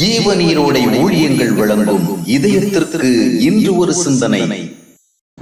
ஜீவநீரோடை ஊழியங்கள் வழங்கும் இதயத்திற்கு இன்று ஒரு சிந்தனை.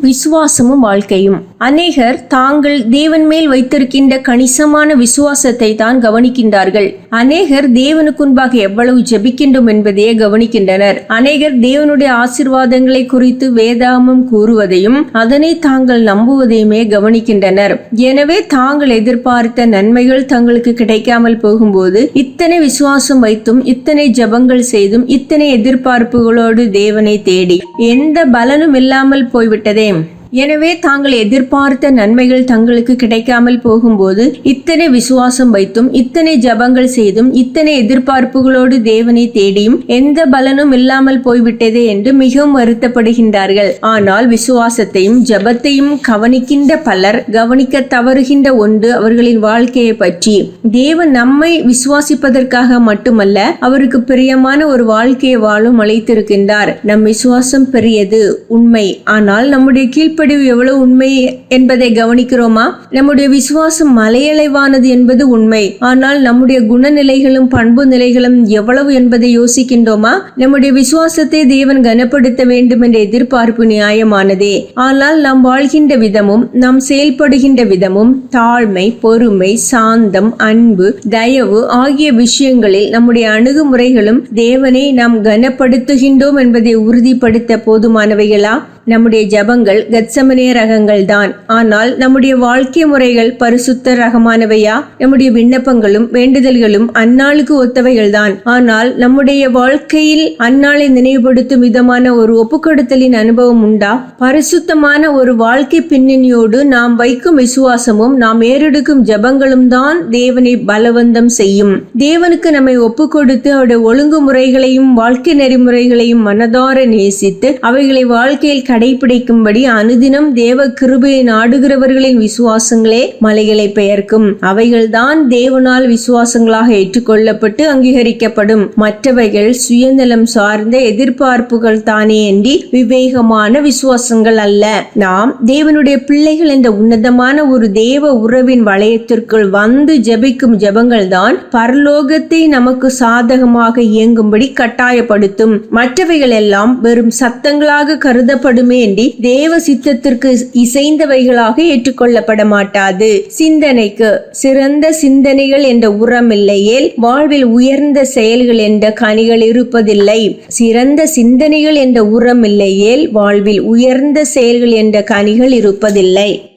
விசுவாசமும் வாழ்க்கையும். அநேகர் தாங்கள் தேவன் மேல் வைத்திருக்கின்ற கணிசமான விசுவாசத்தை தான் கவனிக்கின்றார்கள். அநேகர் தேவனுக்குன்பாக எவ்வளவு ஜெபிக்கின்றோம் என்பதையே கவனிக்கின்றனர். அநேகர் தேவனுடைய ஆசிர்வாதங்களை குறித்து வேதாமம் கூறுவதையும் அதனை தாங்கள் நம்புவதையுமே கவனிக்கின்றனர். எனவே தாங்கள் எதிர்பார்த்த நன்மைகள் தங்களுக்கு கிடைக்காமல் போகும்போது இத்தனை விசுவாசம் வைத்தும் இத்தனை ஜெபங்கள் செய்தும் இத்தனை எதிர்பார்ப்புகளோடு தேவனை தேடி எந்த பலனும் இல்லாமல் போய்விட்டதே. எனவே தாங்கள் எதிர்பார்த்த நன்மைகள் தங்களுக்கு கிடைக்காமல் போகும்போது இத்தனை விசுவாசம் வைத்தும் இத்தனை ஜபங்கள் செய்தும் இத்தனை எதிர்பார்ப்புகளோடு தேவனை தேடியும் எந்த பலனும் இல்லாமல் போய்விட்டதே என்று மிகவும் வருத்தப்படுகின்றார்கள். ஆனால் விசுவாசத்தையும் ஜபத்தையும் கவனிக்கின்ற பலர் கவனிக்க தவறுகின்ற ஒன்று அவர்களின் வாழ்க்கையை பற்றி. தேவன் நம்மை விசுவாசிப்பதற்காக மட்டுமல்ல அவருக்கு பிரியமான ஒரு வாழ்க்கையை வாழும் அழைத்திருக்கின்றார். நம் விசுவாசம் பெரியது உண்மை. ஆனால் நம்முடைய கீழ்ப்படிவு எவ்வளவு உண்மை என்பதை கவனிக்கிறோமா? நம்முடைய விசுவாசம் மலையளவானது என்பது உண்மை. ஆனால் நம்முடைய குணநிலைகளும் பண்பு நிலைகளும் எவ்வளவு என்பதை யோசிக்கின்றோமா? நம்முடைய விசுவாசத்தை தேவன் கனப்படுத்த வேண்டும் என்ற எதிர்பார்ப்பு நியாயமானதே. ஆனால் நாம் வாழ்கின்ற விதமும் நாம் செயல்படுகின்ற விதமும் தாழ்மை பொறுமை சாந்தம் அன்பு தயவு ஆகிய விஷயங்களில் நம்முடைய அணுகுமுறைகளும் தேவனை நாம் கனப்படுத்துகின்றோம் என்பதை உறுதிப்படுத்த போதுமானவைகளா? நம்முடைய ஜபங்கள் கத்சமனே ரகங்கள் தான் ஆனால் நம்முடைய வாழ்க்கை முறைகள் பரிசுத்த ரகமானவையா? நம்முடைய விண்ணப்பங்களும் வேண்டுதல்களும் அந்நாளுக்கு ஒத்தவைகள் தான் ஆனால் நம்முடைய வாழ்க்கையில் அந்நாளை நினைவுபடுத்தும் விதமான ஒரு ஒப்புக்கொடுத்தலின் அனுபவம் உண்டா? பரிசுத்தமான ஒரு வாழ்க்கை பின்னணியோடு நாம் வைக்கும் விசுவாசமும் நாம் ஏறெடுக்கும் ஜபங்களும் தான் தேவனை பலவந்தம் செய்யும். தேவனுக்கு நம்மை ஒப்புக்கொடுத்து அவருடைய ஒழுங்குமுறைகளையும் வாழ்க்கை நெறிமுறைகளையும் மனதார நேசித்து அவைகளை வாழ்க்கையில் கடைபிடிக்கும்படி அனுதினம் தேவ கிருபையை நாடுகிறவர்களின் விசுவாசங்களே மலைகளை பெயர்க்கும். அவைகள்தான் தேவனால் விசுவாசங்களாக ஏற்றுக்கொள்ளப்பட்டு அங்கீகரிக்கப்படும். மற்றவைகள் சுயநலம் சார்ந்த எதிர்பார்ப்புகள் தானே அன்றி விவேகமான விசுவாசங்கள் அல்ல. நாம் தேவனுடைய பிள்ளைகள் என்ற உன்னதமான ஒரு தேவ உறவின் வளையத்திற்குள் வந்து ஜெபிக்கும் ஜெபங்கள் தான் பரலோகத்தை நமக்கு சாதகமாக இயங்கும்படி கட்டாயப்படுத்தும். மற்றவைகள் எல்லாம் வெறும் சத்தங்களாக கருதப்படும் மட்டுமேண்டி தேவ சித்தத்திற்கு இசைந்தவைகளாக ஏற்றுக்கொள்ளப்பட மாட்டாது சிந்தனைக்கு சிறந்த சிந்தனைகள் என்ற உரம் இல்லையேல் வாழ்வில் உயர்ந்த செயல்கள் என்ற கனிகள் இருப்பதில்லை. சிறந்த சிந்தனைகள் என்ற உரம் இல்லையேல் வாழ்வில் உயர்ந்த செயல்கள் என்ற கனிகள் இருப்பதில்லை.